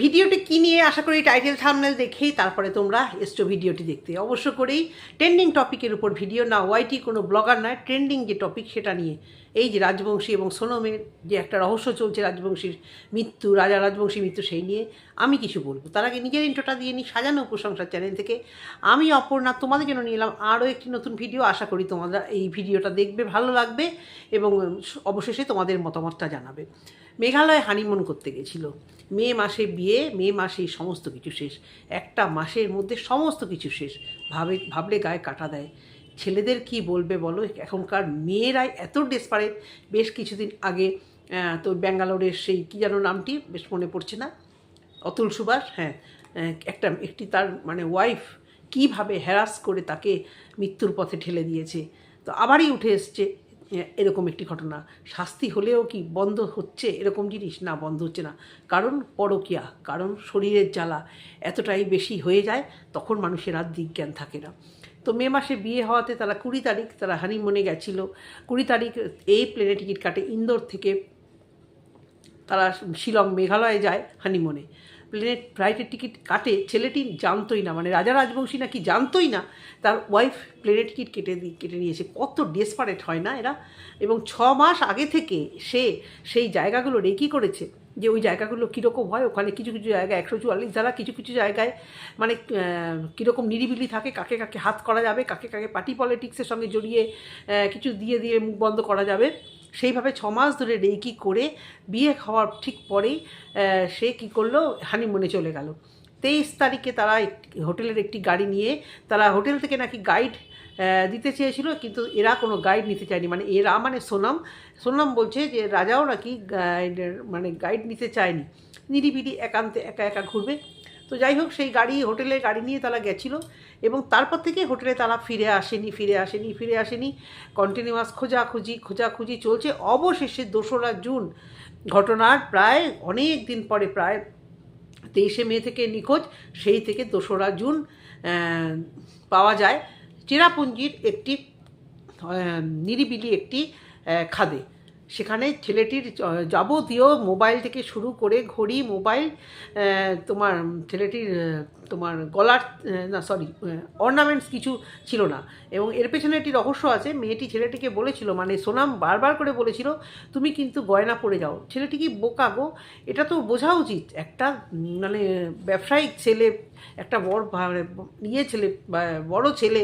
ভিডিওটি কী নিয়ে? আশা করি টাইটেল থামনেল দেখেই তারপরে তোমরা এসছো ভিডিওটি দেখতে। অবশ্য করেই ট্রেন্ডিং টপিকের উপর ভিডিও না ওয়াইটি কোনো ব্লগার নয়। ট্রেন্ডিং যে টপিক সেটা নিয়ে এই যে রাজবংশী এবং সোনমের যে একটা রহস্য চলছে রাজবংশীর মৃত্যু, রাজা রাজবংশী মৃত্যু সেই নিয়ে আমি কিছু বলব। তার আগে নিজের ইন্ট্রোটা দিয়ে নিই সাজানো উপসংসার চ্যানেল থেকে। আমি অপর্ণা, তোমাদের জন্য নিয়ে এলাম আরও একটি নতুন ভিডিও। আশা করি তোমরা এই ভিডিওটা দেখবে, ভালো লাগবে এবং অবশেষে তোমাদের মতামতটা জানাবে। মেঘালয়ে হানিমুন করতে গেছিল। মে মাসে বিয়ে, মে মাসেই সমস্ত কিছু শেষ। একটা মাসের মধ্যে সমস্ত কিছু শেষ। ভাবে ভাবলে গায়ে কাটা দেয়। ছেলেদের কি বলবে বলো? এখনকার মেয়েরাই এত ডেসপারেট বেশ কিছুদিন আগে তো ব্যাঙ্গালোরের সেই কী যেন নামটি বেশ মনে পড়ছে না? অতুল সুভাষ হ্যাঁ। একটা, একটি তার মানে ওয়াইফ কীভাবে হ্যারাস করে তাকে মৃত্যুর পথে ঠেলে দিয়েছে। তো আবারই উঠে এসছে এরকম একটি ঘটনা। শাস্তি হলেও কি বন্ধ হচ্ছে এরকম জিনিস? না, বন্ধ হচ্ছে না। কারণ পরকিয়া, কারণ শরীরের জ্বালা এতটাই বেশি হয়ে যায়, তখন মানুষের আর দিজ্ঞান থাকে না। তো মে মাসে বিয়ে হওয়াতে তারা কুড়ি তারিখ, তারা হানিমুনে গেছিল। কুড়ি তারিখ এই প্লেনে টিকিট কাটে, ইন্দোর থেকে তারা শিলং, মেঘালয়ে যায় হানিমুনে। প্লেনের ফ্লাইটের টিকিট কাটে, ছেলেটি জানতোই না মানে রাজা রাজবংশী নাকি জানতোই না, তার ওয়াইফ প্লেনের টিকিট কেটে কেটে নিয়েছে। কত ডেসপারেট হয় না এরা? এবং ছ মাস আগে থেকে সে সেই জায়গাগুলো রেকি করেছে, যে ওই জায়গাগুলো কীরকম হয়, ওখানে কিছু কিছু জায়গায় একশো চুয়াল্লিশ ধারা, কিছু কিছু জায়গায় মানে কীরকম নিরিবিলি থাকে, কাকে কাকে হাত করা যাবে, কাকে কাকে পার্টি পলিটিক্সের সঙ্গে জড়িয়ে কিছু দিয়ে দিয়ে মুখ বন্ধ করা যাবে। সেইভাবে ছ মাস ধরে রেকি করে বিয়ে হওয়ার ঠিক পরেই সে কী করল? হানিমুনে চলে গেল। তেইশ তারিখে তারা হোটেলের একটি গাড়ি নিয়ে, তারা হোটেল থেকে নাকি গাইড দিতে চেয়েছিল, কিন্তু এরা কোনো গাইড নিতে চায়নি। মানে এরা মানে সোনাম। সোনাম বলছে যে, রাজাও নাকি গাইড মানে গাইড নিতে চায়নি। নিরিবিলি, একান্তে, একা একা ঘুরবে। তো যাই হোক, সেই গাড়ি হোটেলে গাড়ি নিয়ে তারা গেছিল এবং তারপর থেকে হোটেলে তারা ফিরে আসেনি ফিরে আসেনি ফিরে আসেনি। কন্টিনিউয়াস খোঁজাখুঁজি খোঁজাখুঁজি চলছে। অবশেষে দোসরা জুন ঘটনার প্রায় অনেক দিন পরে, প্রায় তেইশে মে থেকে নিখোঁজ, সেই থেকে দোসরা জুন পাওয়া যায়। চেরাপুঞ্জির একটি নিরিবিলি একটি খাদে। সেখানে ছেলেটির যাবতীয় মোবাইল থেকে শুরু করে ঘড়ি, মোবাইল তোমার ছেলেটির তোমার গলার না সরি অর্নামেন্টস কিছু ছিল না। এবং এর পেছনে একটি রহস্য আছে, মেয়েটি ছেলেটিকে বলেছিল মানে সোনাম বারবার করে বলেছিল, তুমি কিন্তু গয়না পরে যাও। ছেলেটি কি বোকা গো? এটা তো বোঝা উচিত। একটা মানে ব্যবসায়িক ছেলে, একটা বড় ইয়ে ছেলে বড় ছেলে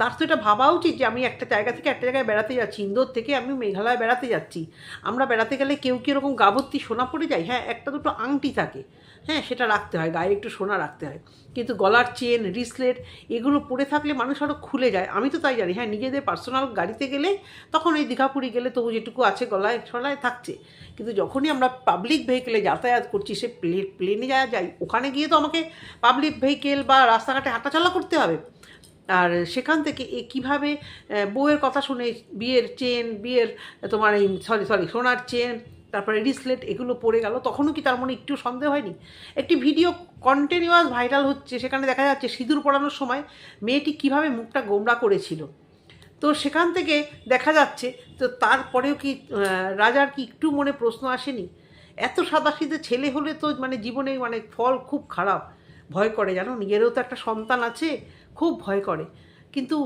তার তো এটা ভাবা উচিত যে আমি একটা জায়গা থেকে একটা জায়গায় বেড়াতে যাচ্ছি, ইন্দোর থেকে আমি মেঘালয় বেড়াতে যাচ্ছি। আমরা বেড়াতে গেলে কেউ কি এরকম গাবত্তি সোনা পড়ে যায়? হ্যাঁ একটা দুটো আংটি থাকে। হ্যাঁ সেটা রাখতে হয়, গায়ে একটু সোনা রাখতে হয়। কিন্তু গলার চেন, রিসলেট, এগুলো পরে থাকলে মানুষ আরও খুলে যায়। আমি তো তাই জানি হ্যাঁ নিজেদের পার্সোনাল গাড়িতে গেলে তখন এই দীঘাপুরি গেলে তবু যেটুকু আছে গলায় সলায় থাকছে। কিন্তু যখনই আমরা পাবলিক ভেহিকেলে যাতায়াত করছি, সে প্লে প্লেনে যাওয়া যায় ওখানে গিয়ে তো আমাকে পাবলিক ভেহিকেল বা রাস্তাঘাটে হাঁটাচলা করতে হবে। আর সেখান থেকে এ কীভাবে বউয়ের কথা শুনে বিয়ের চেন, বিয়ের তোমার এই সরি সরি সোনার চেন, তারপরে রিসলেট এগুলো পড়ে গেল, তখনও কি তার মনে একটু সন্দেহ হয়নি? একটি ভিডিও কন্টিনিউয়াস ভাইরাল হচ্ছে, সেখানে দেখা যাচ্ছে সিঁদুর পড়ানোর সময় মেয়েটি কীভাবে মুখটা গোমড়া করেছিল। তো সেখান থেকে দেখা যাচ্ছে, তো তারপরেও কি রাজার কি একটু মনে প্রশ্ন আসেনি? এত সাদাসিধে ছেলে হলে তো মানে জীবনে মানে ফল খুব খারাপ, ভয় করে, জানো? নিজেরও তো একটা সন্তান আছে খুব ভয় করে। কিন্তু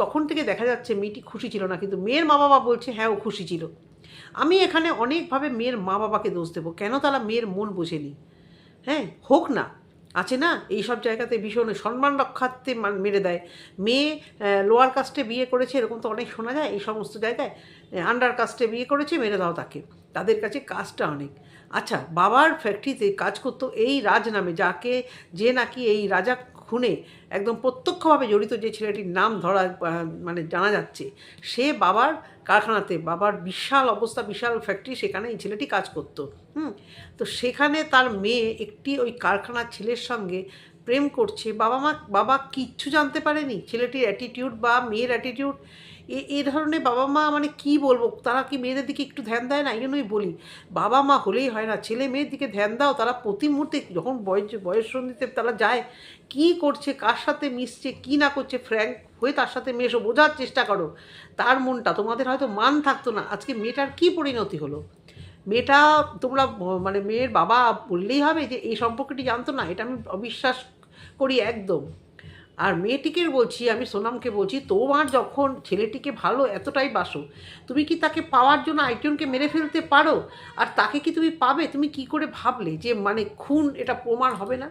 তখন থেকে দেখা যাচ্ছে মেয়েটি খুশি ছিল না। কিন্তু মেয়ের মা বাবা বলছে হ্যাঁ ও খুশি ছিল। আমি এখানে অনেকভাবে মেয়ের মা বাবাকে দোষ দেবো। কেন তারা মেয়ের মন বোঝেনি? হ্যাঁ হোক না। আছে না? এই সব জায়গাতে ভীষণ সম্মান রক্ষার্থে মেরে দেয়। মেয়ে লোয়ার কাস্টে বিয়ে করেছে, এরকম তো অনেক শোনা যায়। এই সমস্ত জায়গায় আন্ডার কাস্টে বিয়ে করেছে, মেরে দাও তাকে। তাদের কাছে কাজটা অনেক। আচ্ছা বাবার ফ্যাক্টরিতে কাজ করতো এই রাজ নামে, যাকে যে নাকি এই রাজা খুনে একদম প্রত্যক্ষভাবে জড়িত যে ছেলেটির নাম ধরা মানে জানা যাচ্ছে, সে বাবার কারখানাতে, বাবার বিশাল অবস্থা, বিশাল ফ্যাক্টরি সেখানে এই ছেলেটি কাজ করতো, হুম? তো সেখানে তার মেয়ে একটি ওই কারখানার ছেলের সঙ্গে প্রেম করছে, বাবা মা, বাবা কিচ্ছু জানতে পারেনি, ছেলেটির অ্যাটিটিউড বা মেয়ের অ্যাটিটিউড এ ধরনের বাবা মা মানে কি বলব? তারা কি মেয়েদের দিকে একটু ধ্যান দেয় না? এই জন্যই বলি, বাবা মা হলেই হয় না। ছেলে মেয়ের দিকে ধ্যান দাও, তারা প্রতি মুহূর্তে যখন বয়স বয়স সন্ধিতে তারা যায়, কি করছে, কার সাথে মিশছে, কি না করছে, ফ্র্যাঙ্ক হয়ে তার সাথে মেশো বোঝার চেষ্টা করো। তার মনটা তোমাদের হয়তো মান থাকতো না। আজকে মেয়েটার কি পরিণতি হলো? মেয়েটা তোমরা মানে মেয়ের বাবা বললেই হবে যে, এই সম্পর্কটি জানতো না। এটা আমি অবিশ্বাস করি একদম। আর মেয়েটিকে বলছি, আমি সোনামকে বলছি, তোমার যখন ছেলেটিকে ভালো এতটাই বাসো, তুমি কি তাকে পাওয়ার জন্য একজনকে মেরে ফেলতে পারো? আর তাকে কি তুমি পাবে? তুমি কি করে ভাবলে যে মানে খুন, এটা প্রমাণ হবে না?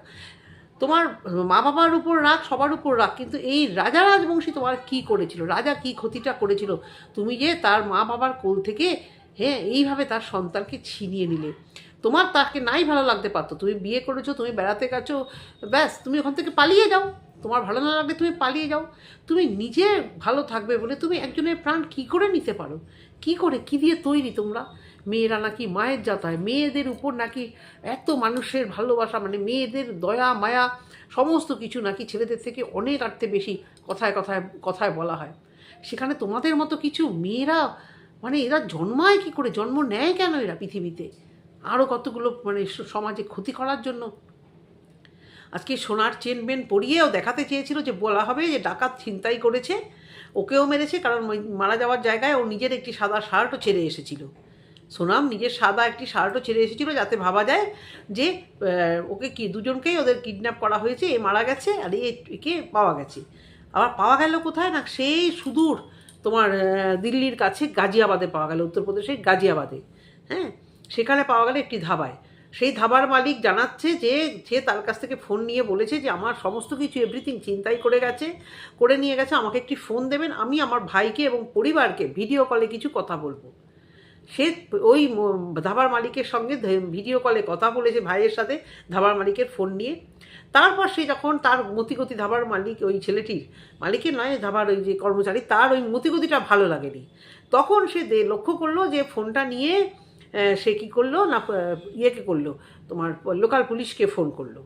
তোমার মা বাবার উপর রাগ, সবার উপর রাগ, কিন্তু এই রাজা রাজবংশী তোমার কি করেছিল? রাজা কি ক্ষতিটা করেছিল? তুমি যে তার মা বাবার কোল থেকে হ্যাঁ এইভাবে তার সন্তানকে ছিনিয়ে নিলে। তোমার তাকে নাই ভালো লাগতে পারতো। তুমি বিয়ে করেছ, তুমি বেড়াতে গেছো, ব্যাস, তুমি ওখান থেকে পালিয়ে যাও। তোমার ভালো না লাগলে তুমি পালিয়ে যাও। তুমি নিজে ভালো থাকবে বলে তুমি একজনের প্রাণ কি করে নিতে পারো? কি করে, কি দিয়ে তৈরি তোমরা? মেয়েরা নাকি মায়ের জাত হয় মেয়েদের উপর নাকি এত মানুষের ভালোবাসা মানে মেয়েদের দয়া, মায়া, সমস্ত কিছু নাকি ছেলেদের থেকে অনেক আর্থে বেশি কথায় কথায় কথায় বলা হয়। সেখানে তোমাদের মতো কিছু মেয়েরা মানে এরা জন্মায় কি করে? জন্ম নেয় কেন এরা পৃথিবীতে? আরও কতগুলো মানে সমাজে ক্ষতি করার জন্য আজকে সোনার চেন বেন পরিয়েও দেখাতে চেয়েছিল যে বলা হবে যে ডাকাত ছিনতাই করেছে, ওকেও মেরেছে কারণ মারা যাওয়ার জায়গায় ও নিজের একটি সাদা শার্টও ছেড়ে এসেছিল। সোনাম নিজের সাদা একটি শার্টও ছেড়ে এসেছিল যাতে ভাবা যায় যে ওকে কি দুজনকেই ওদের কিডন্যাপ করা হয়েছে, এ মারা গেছে আর একে পাওয়া গেছে। আবার পাওয়া গেল কোথায়? না, সেই সুদূর তোমার দিল্লির কাছে গাজিয়াবাদে পাওয়া গেল, উত্তরপ্রদেশের গাজিয়াবাদে। হ্যাঁ সেখানে পাওয়া গেল একটি ধাবায়। সেই ধাবার মালিক জানাচ্ছে যে, সে তার কাছ থেকে ফোন নিয়ে বলেছে যে, আমার সমস্ত কিছু এভরিথিং চিন্তাই করে গেছে, করে নিয়ে গেছে, আমাকে একটি ফোন দেবেন, আমি আমার ভাইকে এবং পরিবারকে ভিডিও কলে কিছু কথা বলব। সে ওই ধাবার মালিকের সঙ্গে ভিডিও কলে কথা বলেছে ভাইয়ের সাথে ধাবার মালিকের ফোন নিয়ে। তারপর সে যখন তার মতিগতি ধাবার মালিক, ওই ছেলেটির মালিকের নয়, ধাবার ওই যে কর্মচারী, তার ওই মতিগতিটা ভালো লাগেনি। তখন সে লক্ষ্য করল যে, ফোনটা নিয়ে সে কী করল না ইয়েকে করল, তোমার লোকাল পুলিশকে ফোন করল।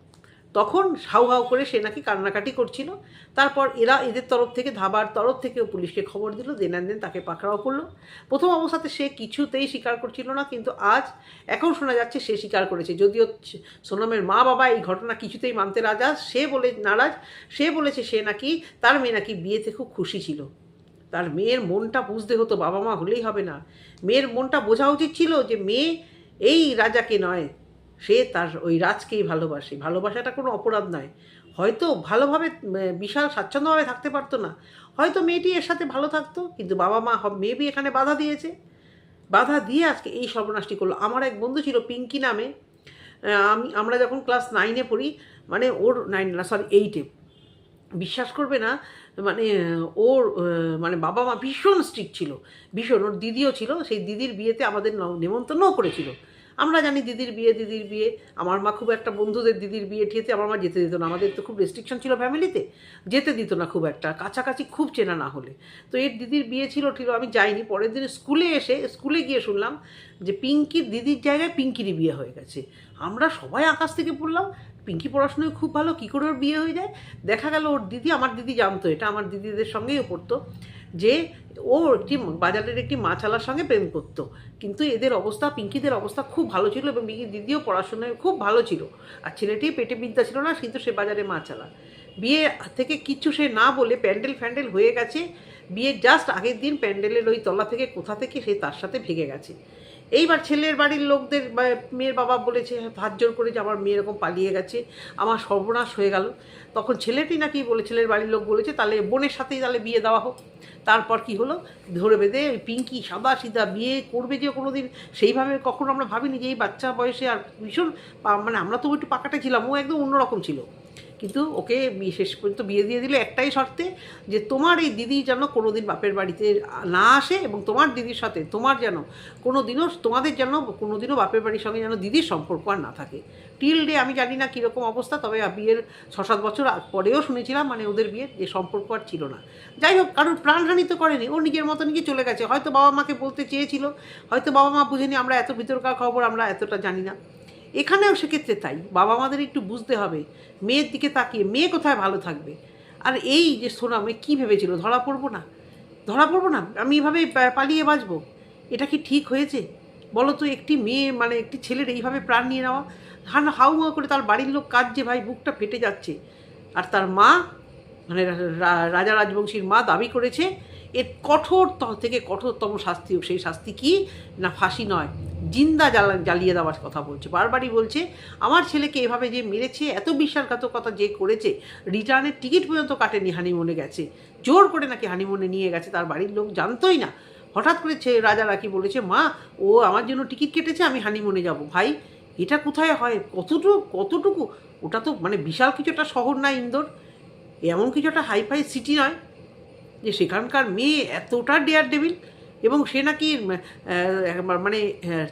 তখন হাউ হাউ করে সে নাকি কান্নাকাটি করছিল। তারপর এরা এদের তরফ থেকে, ধাবার তরফ থেকেও পুলিশকে খবর দিল, দেন দেন তাকে পাকড়াও করল। প্রথম অবস্থাতে সে কিছুতেই স্বীকার করছিল না, কিন্তু আজ এখন শোনা যাচ্ছে সে স্বীকার করেছে। যদিও সোনমের মা বাবা এই ঘটনা কিছুতেই মানতে রাজা, সে বলে, নারাজ, সে বলেছে সে নাকি, তার মেয়ে নাকি বিয়েতে খুব খুশি ছিল। তার মেয়ের মনটা বুঝতে হতো, বাবা মা হলেই হবে না। মেয়ের মনটা বোঝা উচিত ছিল যে মেয়ে এই রাজাকে নয়, সে তার ওই রাজকেই ভালোবাসে। ভালোবাসাটা কোনো অপরাধ নয়। হয়তো ভালোভাবে বিশাল স্বাচ্ছন্দ্যভাবে থাকতে পারতো না। হয়তো মেয়েটি এর সাথে ভালো থাকতো, কিন্তু বাবা মা মেবি এখানে বাধা দিয়েছে। বাধা দিয়ে আজকে এই সর্বনাশটি করল। আমার এক বন্ধু ছিল পিঙ্কি নামে আমি, আমরা যখন ক্লাস নাইনে পড়ি মানে ওর নাইন না সরি এইটে বিশ্বাস করবে না মানে ওর মানে বাবা মা ভীষণ স্ট্রিক্ট ছিল। ভীষণ, ওর দিদিও ছিল, সেই দিদির বিয়েতে আমাদের নেমন্তন্নও করেছিল। আমরা জানি দিদির বিয়ে দিদির বিয়ে। আমার মা খুব একটা বন্ধুদের দিদির বিয়ে ঠিয়েতে আমার মা যেতে দিত না। আমাদের তো খুব রেস্ট্রিকশন ছিল ফ্যামিলিতে যেতে দিত না খুব একটা। কাছাকাছি খুব চেনা না হলে। তো এর দিদির বিয়ে ছিল, ঠিক, আমি যাইনি। পরের দিন স্কুলে এসে, স্কুলে গিয়ে শুনলাম যে পিঙ্কির দিদির জায়গায় পিঙ্কিরই বিয়ে হয়ে গেছে। আমরা সবাই আকাশ থেকে পড়লাম পিঙ্কি পড়াশোনায় খুব ভালো, কী করে ওর বিয়ে হয়ে যায়? দেখা গেল ওর দিদি, আমার দিদি জানতো এটা, আমার দিদিদের সঙ্গেই পড়তো, যে ও একটি বাজারের একটি মাছালার সঙ্গে প্রেম করতো। কিন্তু এদের অবস্থা, পিঙ্কিদের অবস্থা খুব ভালো ছিল এবং পিঙ্কির দিদিও পড়াশোনায় খুব ভালো ছিল। আর ছেলেটি পেটে বিদ্যা ছিল না, কিন্তু সে বাজারে মাছালা বিয়ে থেকে কিচ্ছু সে না বলে প্যান্ডেল ফ্যান্ডেল হয়ে গেছে বিয়ের জাস্ট আগের দিন প্যান্ডেলের ওই তলা থেকে কোথা থেকে সে তার সাথে ভেঙে গেছে। এইবার ছেলের বাড়ির লোকদের মেয়ের বাবা বলেছে, হাত জোর করে যে আমার মেয়ে এরকম পালিয়ে গেছে, আমার সর্বনাশ হয়ে গেল। তখন ছেলেটি নাকি বলে, ছেলের বাড়ির লোক বলেছে, তাহলে বোনের সাথেই তাহলে বিয়ে দেওয়া হোক। তারপর কি হলো? ধরে বেঁধে ওই পিঙ্কি সাদা সিধা বিয়ে করবে যে কোনো দিন সেইভাবে কখনো আমরা ভাবিনি যে এই বাচ্চা বয়সে আর ভীষণ মানে আমরা তো একটু পাকাটা ছিলাম, ও একদম অন্যরকম ছিল। কিন্তু ওকে বিয়ে শেষ পর্যন্ত বিয়ে দিয়ে দিলে একটাই শর্তে যে তোমার এই দিদি যেন কোনো দিন বাপের বাড়িতে না আসে এবং তোমার দিদির সাথে তোমার যেন কোনো দিনও তোমাদের যেন কোনো দিনও বাপের বাড়ির সঙ্গে যেন দিদির সম্পর্ক আর না থাকে। টিল ডে আমি জানি না কীরকম অবস্থা, তবে বিয়ের ছ সাত বছর পরেও শুনেছিলাম মানে ওদের বিয়ের যে সম্পর্ক আর ছিল না। যাই হোক, কারোর প্রাণহানি তো করেনি, ও নিজের মতো নিজে চলে গেছে। হয়তো বাবা মাকে বলতে চেয়েছিল, হয়তো বাবা মা বুঝেনি আমরা এত ভিতরকার খবর আমরা এতটা জানি না। এখানেও সেক্ষেত্রে তাই। বাবা মাদের একটু বুঝতে হবে, মেয়ের দিকে তাকিয়ে মেয়ে কোথায় ভালো থাকবে? আর এই যে সোনামে কী ভেবেছিল? ধরা পড়ব না? ধরা পড়ব না? আমি এভাবে পালিয়ে বাঁচবো? এটা কি ঠিক হয়েছে? বলো তো, একটি মেয়ে মানে একটি ছেলের এইভাবে প্রাণ নিয়ে নেওয়া? হান হাউ মাউ করে তার বাড়ির লোক কাঁদছে ভাই, বুকটা ফেটে যাচ্ছে। আর তার মা মানে রাজা রাজবংশীর মা দাবি করেছে, এর কঠোর থেকে কঠোরতম শাস্তি, সেই শাস্তি কি? না, ফাঁসি নয়। জিন্দা জ্বালা জ্বালিয়ে দেওয়ার কথা বলছে। বারবারই বলছে, আমার ছেলেকে এভাবে যে মেরেছে, এত বিশ্বাসঘাতকতা যে করেছে, রিটার্নের টিকিট পর্যন্ত কাটেনি হানিমুনে গেছে। জোর করে নাকি হানিমুনে নিয়ে গেছে, তার বাড়ির লোক জানতোই না। হঠাৎ করে রাজা রাখি বলেছে, মা, ও আমার জন্য টিকিট কেটেছে, আমি হানিমুনে যাব। ভাই, এটা কোথায় হয়? কতটুকু কতটুকু? ওটা তো মানে বিশাল কিছু একটা শহর না ইন্দোর। এমন কিছু একটা হাইফাই সিটি নয় যে সেখানকার মেয়ে এতটা ডেয়ার ডেভিল এবং সে নাকি মানে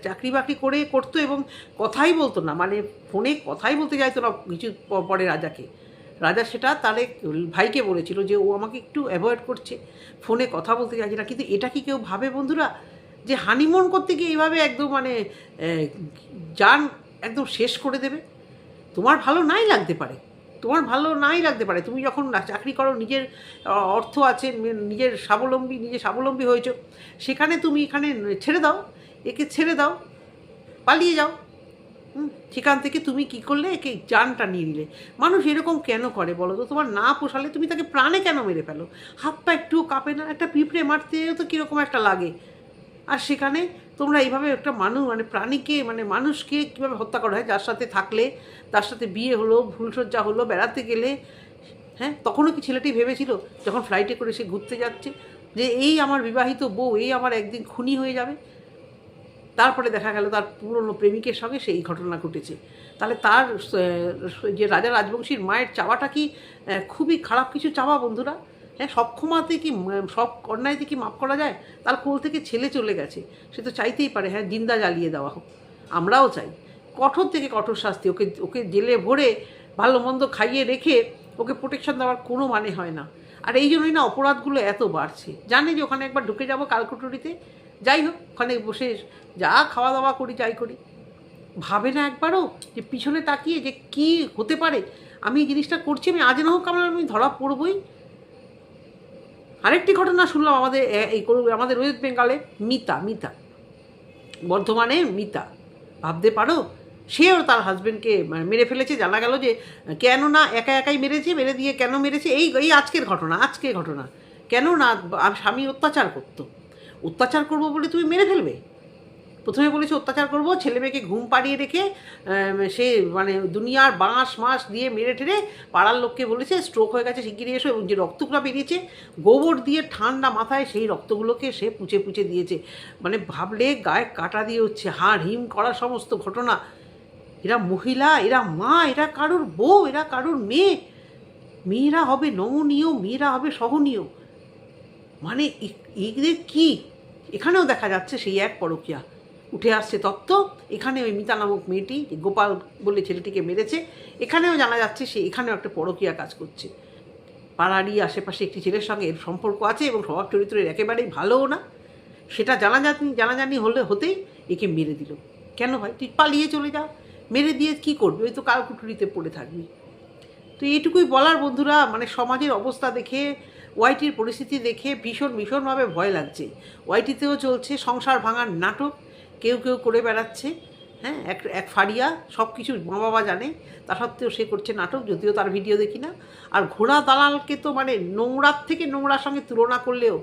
চাকরি বাকরি করে করতো এবং কথাই বলতো না। মানে ফোনে কথাই বলতে যাইতো না কিছু পরে রাজাকে। রাজা সেটা তাহলে ভাইকে বলেছিল যে, ও আমাকে একটু অ্যাভয়েড করছে। ফোনে কথা বলতে চাইছে না। কিন্তু এটা কি কেউ ভাবে বন্ধুরা? যে হানিমুন করতে গিয়ে এইভাবে একদম মানে যান একদম শেষ করে দেবে? তোমার ভালো নাই লাগতে পারে। তোমার ভালো নাই লাগতে পারে। তুমি যখন চাকরি করো, নিজের অর্থ আছে নিজের স্বাবলম্বী, নিজে স্বাবলম্বী হয়েছো, সেখানে তুমি এখানে ছেড়ে দাও, একে ছেড়ে দাও, পালিয়ে যাও। সেখান থেকে তুমি কি করলে? একে জানটা নিয়ে নিলে। মানুষ এরকম কেন করে বলো তো? তোমার না পোষালে তুমি তাকে প্রাণে কেন মেরে ফেলো? হাত পা একটুও কাঁপে না, একটা পিঁপড়ে মারতেও তো কীরকম একটা লাগে। আর সেখানে তোমরা এইভাবে একটা মানুষ মানে প্রাণীকে মানে মানুষকে কীভাবে হত্যা করা হয়, যার সাথে থাকলে, তার সাথে বিয়ে হলো, ভুলসজ্জা হলো, বেড়াতে গেলে হ্যাঁ? তখনও কি ছেলেটি ভেবেছিল, যখন ফ্লাইটে করে সে ঘুরতে যাচ্ছে, যে এই আমার বিবাহিত বউ, এই আমার একদিন খুনি হয়ে যাবে? তারপরে দেখা গেল তার পুরনো প্রেমিকের সঙ্গে সেই ঘটনা ঘটেছে। তাহলে তার যে রাজা রাজবংশীর মায়ের চাওয়াটা কি খুবই খারাপ কিছু চাওয়া বন্ধুরা? হ্যাঁ সব ক্ষমাতে কি সব অন্যায়তে কি মাফ করা যায়? তার কোল থেকে ছেলে চলে গেছে। সে তো চাইতেই পারে হ্যাঁ জিন্দা জ্বালিয়ে দেওয়া হোক। আমরাও চাই। কঠোর থেকে কঠোর শাস্তি। ওকে ওকে জেলে ভরে ভালো মন্দ খাইয়ে রেখে ওকে প্রোটেকশন দেওয়ার কোনো মানে হয় না। আর এই জন্যই না অপরাধগুলো এত বাড়ছে। জানে যে ওখানে একবার ঢুকে যাব কালকুটুরিতে। যাই হোক, ওখানে বসে যা খাওয়া দাওয়া করি, যাই করি। ভাবে না একবারও যে পিছনে তাকিয়ে যে কি হতে পারে? আমি এই জিনিসটা করছি, আমি আজ না হোক আমার আমি ধরা পড়বই। আরেকটি ঘটনা শুনলাম আমাদের এই আমাদের ওয়েস্ট বেঙ্গলে, মিতা মিতা, বর্ধমানে মিতা, ভাবতে পারো, সেও তার হাজব্যান্ডকে মেরে ফেলেছে, জানা গেল যে কেন না একা একাই মেরেছে, মেরে দিয়ে কেন মেরেছে, এই এই আজকের ঘটনা আজকের ঘটনা। কেন না স্বামী অত্যাচার করতো? অত্যাচার করব বলে তুমি মেরে ফেলবে? প্রথমে বলেছে অত্যাচার করব, ছেলে মেয়েকে ঘুম পাড়িয়ে রেখে সে মানে দুনিয়ার বাঁশ মাস দিয়ে মেরে ঠেরে পাড়ার লোককে বলেছে স্ট্রোক হয়ে গেছে, শিগগিরই এসো এবং যে রক্তগুলো বেরিয়েছে, গোবর দিয়ে ঠান্ডা মাথায় সেই রক্তগুলোকে সে পুচে পুচে দিয়েছে। মানে ভাবলে গায়ে কাটা দিয়ে হচ্ছে, হাড় হিম করা সমস্ত ঘটনা। এরা মহিলা, এরা মা, এরা কারোর বউ, এরা কারোর মেয়ে। মেয়েরা হবে নমনীয়, মেয়েরা হবে সহনীয়। মানে এদের কি? এখানেও দেখা যাচ্ছে সেই এক পরকিয়া। উঠে আসছে তত্ত্ব। এখানে ওই মিতা নামক মেয়েটি, গোপাল বলে ছেলেটিকে মেরেছে। এখানেও জানা যাচ্ছে সে এখানেও একটা পরকিয়া কাজ করছে। পাড়ারই আশেপাশে একটি ছেলের সঙ্গে এর সম্পর্ক আছে এবং স্বভাব চরিত্রের একেবারেই ভালোও না। সেটা জানাজানি জানাজানি হলে হতেই একে মেরে দিল। কেন ভাই? তুই পালিয়ে চলে যা। মেরে দিয়ে কি করবি? ওই তো কালকুটুরিতে পড়ে থাকবি। তো এইটুকুই বলার বন্ধুরা মানে সমাজের অবস্থা দেখে, ওয়াইটির পরিস্থিতি দেখে ভীষণ ভীষণভাবে ভয় লাগছে। ওয়াইটিতেও চলছে সংসার ভাঙার নাটক। কেউ কেউ করে বেড়াচ্ছে হ্যাঁ এক এক ফাড়িয়া সব কিছু মা বাবা জানে, তা সত্ত্বেও সে করছে নাটক, যদিও তার ভিডিও দেখি না। আর ঘোড়া দালালকে তো মানে নোংরার থেকে নোংরার সঙ্গে তুলনা করলেও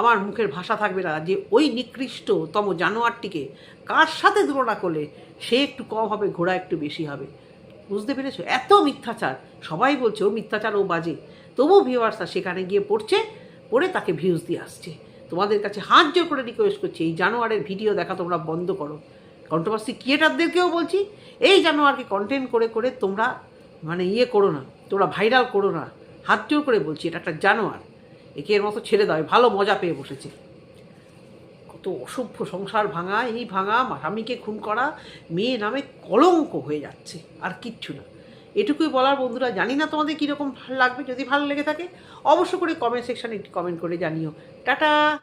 আমার মুখের ভাষা থাকবে না যে ওই নিকৃষ্টতম জানোয়ারটিকে কার সাথে তুলনা করলে সে একটু কম হবে, ঘোড়া একটু বেশি হবে। বুঝতে পেরেছ? এত মিথ্যাচার। সবাই বলছে, ও মিথ্যাচার, ও বাজে। তবুও ভিউয়ার্সরা সেখানে গিয়ে পড়ছে, পড়ে তাকে ভিউজ দিয়ে আসছে। তোমাদের কাছে হাত জোর করে রিকোয়েস্ট করছি, এই জানোয়ারের ভিডিও দেখা তোমরা বন্ধ করো। কন্ট্রোভার্সি ক্রিয়েটারদেরকেও বলছি, এই জানোয়ারকে কন্টেন্ট করে করে তোমরা মানে ইয়ে করো না, তোমরা ভাইরাল করো না। হাত জোর করে বলছি, এটা একটা জানোয়ার, একে এর মতো ছেড়ে দাও ভালো মজা পেয়ে বসেছে। কত অসভ্য সংসার ভাঙা, এই ভাঙা, স্বামীকে খুন করা, মেয়ে নামে কলঙ্ক হয়ে যাচ্ছে, আর কিচ্ছু না। এটুকুই বলার বন্ধুরা, জানি না তোমাদের কীরকম ভালো লাগবে, যদি ভালো লেগে থাকে, অবশ্য করে কমেন্ট সেকশানে একটি কমেন্ট করে জানিও। টাটা!